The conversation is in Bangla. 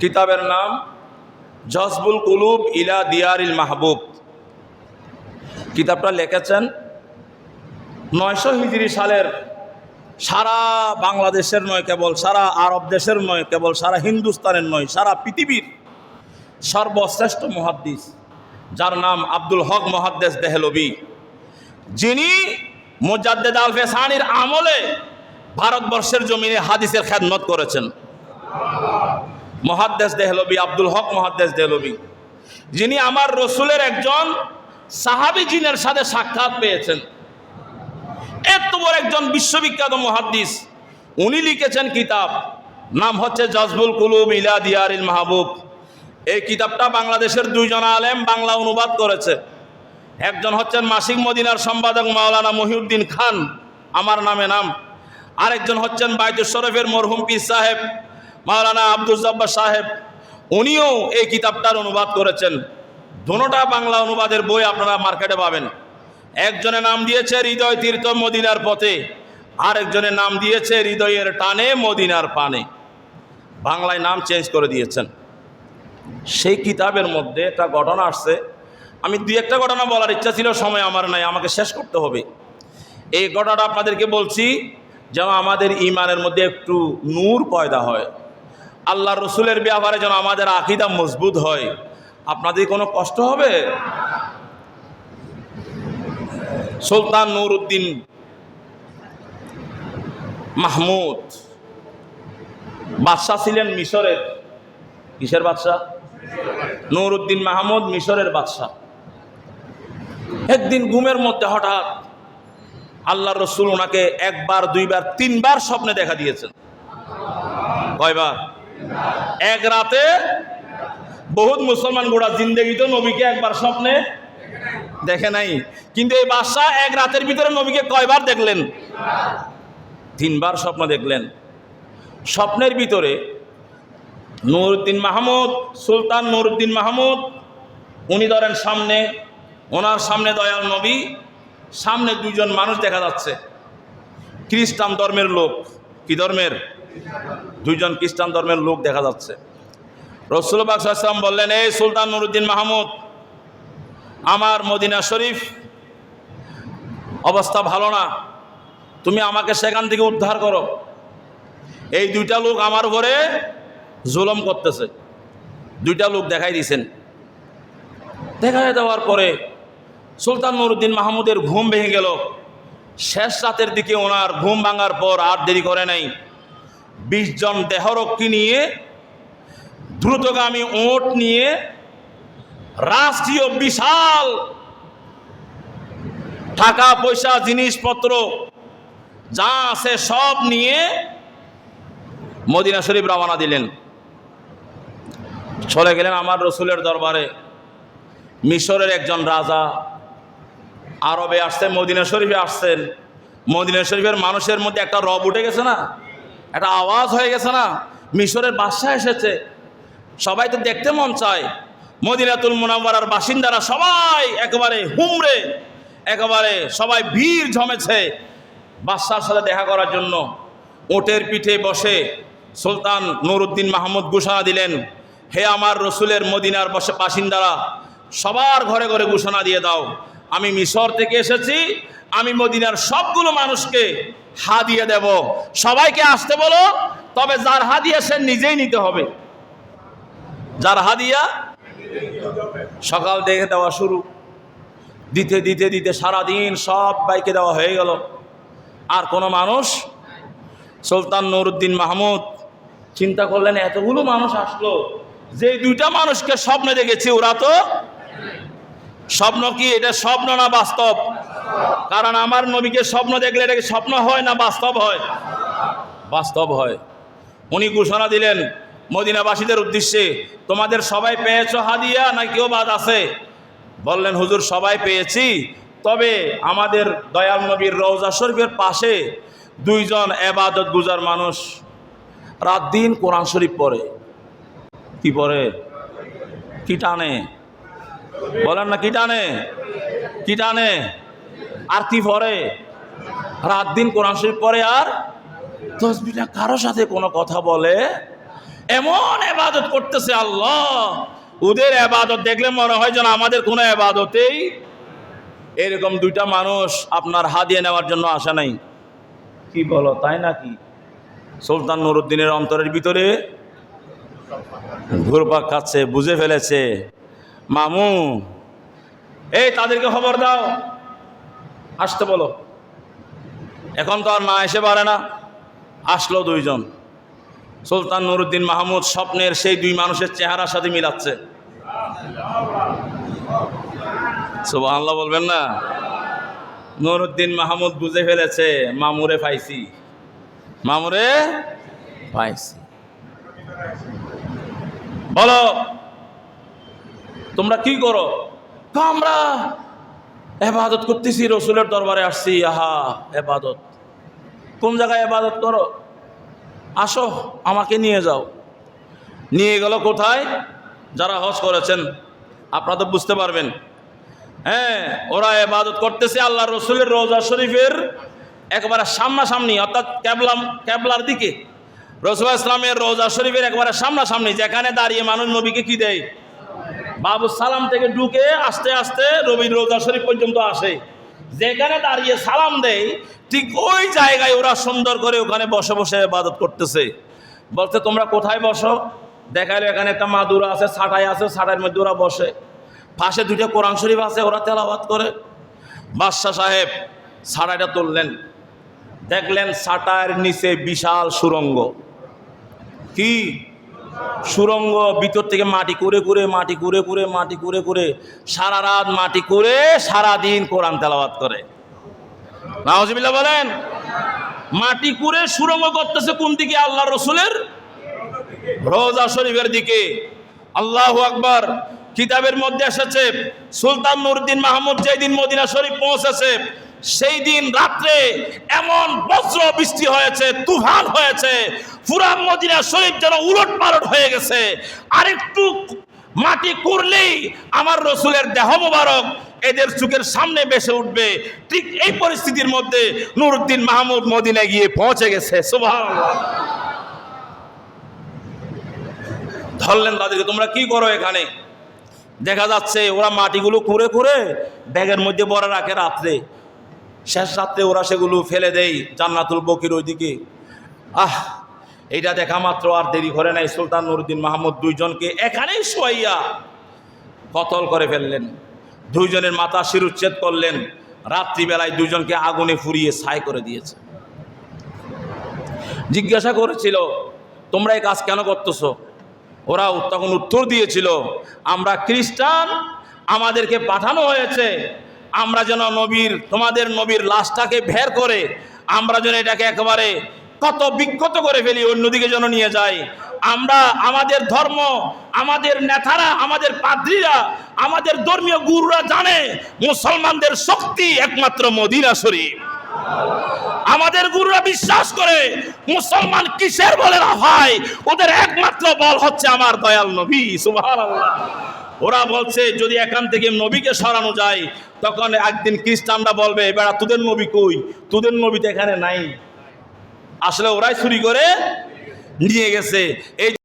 কিতাবের নাম জসবুল কুলুব ইলা দিয়ারিল মাহবুব। কিতাবটা লিখেছেন নয়শো হিজড়ি সালের সারা বাংলাদেশের নয়, কেবল সারা আরব দেশের নয়, কেবল সারা হিন্দুস্তানের নয়, সারা পৃথিবীর সর্বশ্রেষ্ঠ মহাদ্দিস, যার নাম আব্দুল হক মহাদ্দেস দেহলবি যিনি মুজাদ্দেদ আল ফেসানির আমলে ভারতবর্ষের জমিনে হাদিসের খেদমত করেছেন। মহাদ্দেশ দেহলবি, আব্দুল হক মহাদ্দেশ দেহলবি। যিনি আমার রসুলের একজন সাহাবি জিনের সাথে সাক্ষাৎ পেয়েছেন। এত বড় একজন বিশ্ববিখ্যাত মহাদ্দিস। উনি লিখেছেন কিতাব, নাম হচ্ছে জজবুল কুলুম ইলা দিয়ারিল মাহবুব। এই কিতাবটা বাংলাদেশের দুইজন আলেম বাংলা অনুবাদ করেছে। একজন হচ্ছেন মাসিক মদিনার সম্পাদক মাওলানা মহিউদ্দিন খান, আমার নামে নাম। আরেকজন হচ্ছেন বাইতুল শরফের মরহুম পীর সাহেব। মাওলানা আব্দুল জব্বার সাহেব, উনিও এই কিতাবটার অনুবাদ করেছেন। দোনোটা বাংলা অনুবাদের বই আপনারা মার্কেটে পাবেন। একজনের নাম দিয়েছে হৃদয় তীর্থ মদিনার পথে, আরেকজনের নাম দিয়েছে হৃদয়ের টানে মদিনার পানে। বাংলায় নাম চেঞ্জ করে দিয়েছেন। সেই কিতাবের মধ্যে একটা ঘটনা আসছে। আমি দুই একটা ঘটনা বলার ইচ্ছা ছিল, সময় আমার নাই, আমাকে শেষ করতে হবে। এই ঘটনাটা আপনাদেরকে বলছি, যেন আমাদের ইমানের মধ্যে একটু নূর পয়দা হয়। আল্লাহ রসুলের ব্যাপারে যেন আমাদের আকিদা মজবুত হয়। আপনাদের কোনো কষ্ট হবে? সুলতান নূর উদ্দিন মাহমুদ, বাদশাহ ছিলেন মিশরের। কিসের বাদশাহ? নূর উদ্দিন মাহমুদ মিশরের বাদশাহ। একদিন ঘুমের মধ্যে হঠাৎ আল্লাহ রসুল ওনাকে একবার, দুইবার, তিনবার স্বপ্নে দেখা দিয়েছেন। কয়বার? এক রাতে বহুত মুসলমান গোড়া জিন্দগিতে নবীকে একবার স্বপ্নে দেখে নাই। কিন্তু এই বাদশাহ এক রাতের ভিতরে নবীকে কয়বার দেখলেন? তিনবার স্বপ্ন দেখলেন। স্বপ্নের ভিতরে নুরুদ্দিন মাহমুদ, সুলতান নুরুদ্দিন মাহমুদ, উনি ধরেন সামনে, ওনার সামনে দয়াল নবী, সামনে দুইজন মানুষ দেখা যাচ্ছে। খ্রিস্টান ধর্মের লোক। কি ধর্মের? দুইজন খ্রিস্টান ধর্মের লোক দেখা যাচ্ছে। রসুলবাকসাম বললেন, এই সুলতান নুরুদ্দিন মাহমুদ, আমার মদিনা শরীফ অবস্থা ভালো না। তুমি আমাকে সেখান থেকে উদ্ধার করো। এই দুইটা লোক আমার ঘরে জুলম করতেছে। দুইটা লোক দেখাই দিয়েছেন। দেখাই দেওয়ার পরে সুলতান নুরুদ্দিন মাহমুদের ঘুম ভেঙে গেল। শেষ রাতের দিকে ওনার ঘুম ভাঙার পর আর দেরি করে নাই। বিশ জন দেহরক্ষী নিয়ে, দ্রুতগামী ওট নিয়ে, রাষ্ট্রীয় বিশাল টাকা পয়সা জিনিসপত্র যা আছে সব নিয়ে মদিনা শরীফ রওনা দিলেন। চলে গেলেন আমার রসুলের দরবারে। মিশরের একজন রাজা আরবে আসছেন, মদিনা শরীফে আসছেন। মদিনা শরীফের মানুষের মধ্যে একটা রব উঠে গেছে না? একটা আওয়াজ হয়ে গেছে না? মিশরের বাদশাহ এসেছে। সবাই তো দেখতে মন চায়। মদিনাতুল মুনাওয়ারার বাসিন্দারা সবাই একেবারে হুমড়ে, একেবারে সবাই ভিড় জমেছে বাদশার সাথে দেখা করার জন্য। ওটের পিঠে বসে সুলতান নুরুদ্দিন মাহমুদ ঘোষণা দিলেন, হে আমার রসুলের মদিনার বসে বাসিন্দারা, সবার ঘরে ঘরে ঘোষণা দিয়ে দাও। আমি মিশর থেকে এসেছি, আমি মদিনার সবগুলো মানুষকে হা দিয়ে দেব। সবাইকে আসতে বলো, তবে যার হা দিয়ে সে নিজেই নিতে হবে। যার হাদিয়া, সকাল দেখে দেওয়া শুরু। দিতে দিতে দিতে সারাদিন সব বাইকে দেওয়া হয়ে গেল। আর কোনো মানুষ, সুলতান নুরুদ্দিন মাহমুদ, চিন্তা করলেন, এতগুলো মানুষ আসলো। যে দুইটা মানুষকে স্বপ্নে দেখেছি, ওরা তো স্বপ্ন কি? এটা স্বপ্ন না বাস্তব? কারণ আমার নবীকে স্বপ্ন দেখলে এটা কি স্বপ্ন হয় না বাস্তব হয়? বাস্তব হয়। উনি ঘোষণা দিলেন, মদিনাবাসীদের উদ্দেশ্যে, তোমাদের সবাই পেয়েছ হাদিয়া না কেউ বাদ আছে? বললেন, হুজুর, সবাই পেয়েছি। তবে আমাদের দয়াল নবীর রওজা শরীফের পাশে দুইজন এবাদত গুজার মানুষ রাত দিন কোরআন শরীফ পড়ে। কি পড়ে? কি টানে? বলেন না, কি টানে? কি টানে? আর কি পড়ে রাত দিন কোরআন শরীফ পড়ে আর তসবিটা কারও সাথে কোনো কথা বলে? এমন এবাদত করতেছে আল্লাহ। ওদের এবাদত দেখলে মনে হয় যেন আমাদের কোনো এবাদতেই এরকম দুইটা মানুষ আপনার হাদিয়ে নেওয়ার জন্য আসা নাই। কি বলো, তাই নাকি? সুলতান নুরুদ্দিনের অন্তরের ভিতরে ঘুরপাক খাচ্ছে, বুঝে ফেলেছে। মামু, এই তাদেরকে খবর দাও। আসতে বলো। এখন তো আর না এসে পারে না। আসলো দুইজন। সুলতান নুরুদ্দিন মাহমুদ স্বপ্নের সেই দুই মানুষের চেহারার সাথে মিলাচ্ছে। বলবেন না? নুরুদ্দিন মাহমুদ বুঝে ফেলেছে, মামুরে পাইছি। মামুরে পাইছি। বলো, তোমরা কি করো? আমরা এবাদত করতেছি, রসুলের দরবারে আসছি, আহা, এবাদত। কোন জায়গায় এবাদত করো? আসো, আমাকে নিয়ে যাও। নিয়ে গেল কোথায়? যারা হজ করেছেন, আপনারা তো বুঝতে পারবেন। হ্যাঁ ওরা এবাদত করতেছে আল্লাহ রসুলের রোজা শরীফের একবারে সামনাসামনি, অর্থাৎ ক্যাবলাম, ক্যাবলার দিকে। রসুল ইসলামের রোজা শরীফের একবারে সামনাসামনি, যেখানে দাঁড়িয়ে মানুষ নবীকে কি দেয়? বাবু সালাম থেকে ঢুকে আস্তে আস্তে রবির রোজা শরীফ পর্যন্ত আসে। যেখানে দাঁড়িয়ে সালাম দেয়, ঠিক ওই জায়গায় ওরা সুন্দর করে ওখানে বসে বসে ইবাদত করতেছে। বলতে তোমরা কোথায় বসো? দেখাইলো, এখানে একটা মাদুরা আছে, ছাটাই আছে, ছাটাইয়ের মধ্যে ওরা বসে। পাশে দুইটা কোরআন শরীফ আছে, ওরা তেলাবাদ করে। বাদশাহ সাহেব ছাটাইটা তুললেন। দেখলেন ছাটায়ের নিচে বিশাল সুরঙ্গ। কি? সুরঙ্গ ভিতর থেকে মাটি করে করে, মাটি করে করে, মাটি করে করে, সারা রাত মাটি করে সারা দিন কোরআন তেলাওয়াত করে। নাওজিবিল্লা বলেন, মাটি করে সুরঙ্গ করতেছে কোন দিকে? আল্লাহ রসুলের রোজা শরীফের দিকে। আল্লাহ আকবার, কিতাবের মধ্যে এসেছে, সুলতান নুরুদ্দিন মাহমুদ যেই দিন মদিনা শরীফ পৌঁছেছে সেই দিন রাত্রে এমন বজ্র বৃষ্টি হয়েছে, তুফান হয়েছে পুরা মদিনা শরীফ যেন উলট পালট হয়ে গেছে। আরেকটু মাটি করলেই আমার রসুলের দেহ মোবারক এদের চোখের সামনে বেসে উঠবে। ঠিক এই পরিস্থিতির মধ্যে নুরুদ্দিন মাহমুদ মদিনায় গিয়ে পৌঁছে গেছে। সুবহানাল্লাহ। ধরলেন তাদেরকে, তোমরা কি করো এখানে? দেখা যাচ্ছে ওরা মাটিগুলো কুড়ে কুড়ে ব্যাগের মধ্যে বড় রাখে রাত্রে। শেষ রাত্রে ওরা সেগুলো ফেলে দেয় জান্নাতুল বকির ওইদিকে। আহ, এইটা দেখা মাত্র আর দেরি করে নাই। সুলতান নুরুদ্দিন মাহমুদ দুইজনকে এখানেই শোয়াইয়া কতল করে ফেললেন। দুইজনের মাথা শিরুচ্ছেদ করলেন। রাত্রিবেলায় দুইজনকে আগুনে ফুরিয়ে ছাই করে দিয়েছে। জিজ্ঞাসা করেছিল, তোমরা এই কাজ কেন করতেছো? ওরা তখন উত্তর দিয়েছিল, আমরা খ্রিস্টান, আমাদেরকে পাঠানো হয়েছে আমরা যেন নবীর, তোমাদের নবীর লাশটাকে ভের করে আমরা যেন এটাকে একেবারে কত বিক্ষত করে ফেলি, অন্যদিকে যেন নিয়ে যাই। আমরা আমাদের ধর্ম, আমাদের নেতারা, আমাদের পাদ্রীরা, আমাদের ধর্মীয় গুরুরা জানে মুসলমানদের শক্তি একমাত্র মদিনা শরীফ। আমাদের গুরুরা বিশ্বাস করে মুসলমান কিসের বলে ভাই? ওদের একমাত্র বল হচ্ছে আমার দয়াল নবী, সুবহানাল্লাহ। ওরা বলছে, যদি এখান থেকে নবীকে সরানো যায়, তখন একদিন খ্রিস্টানরা বলবে এবার তোদের নবী কই? তোদের নবী তো এখানে নাই। আসলে ওরাই চুরি করে নিয়ে গেছে। এই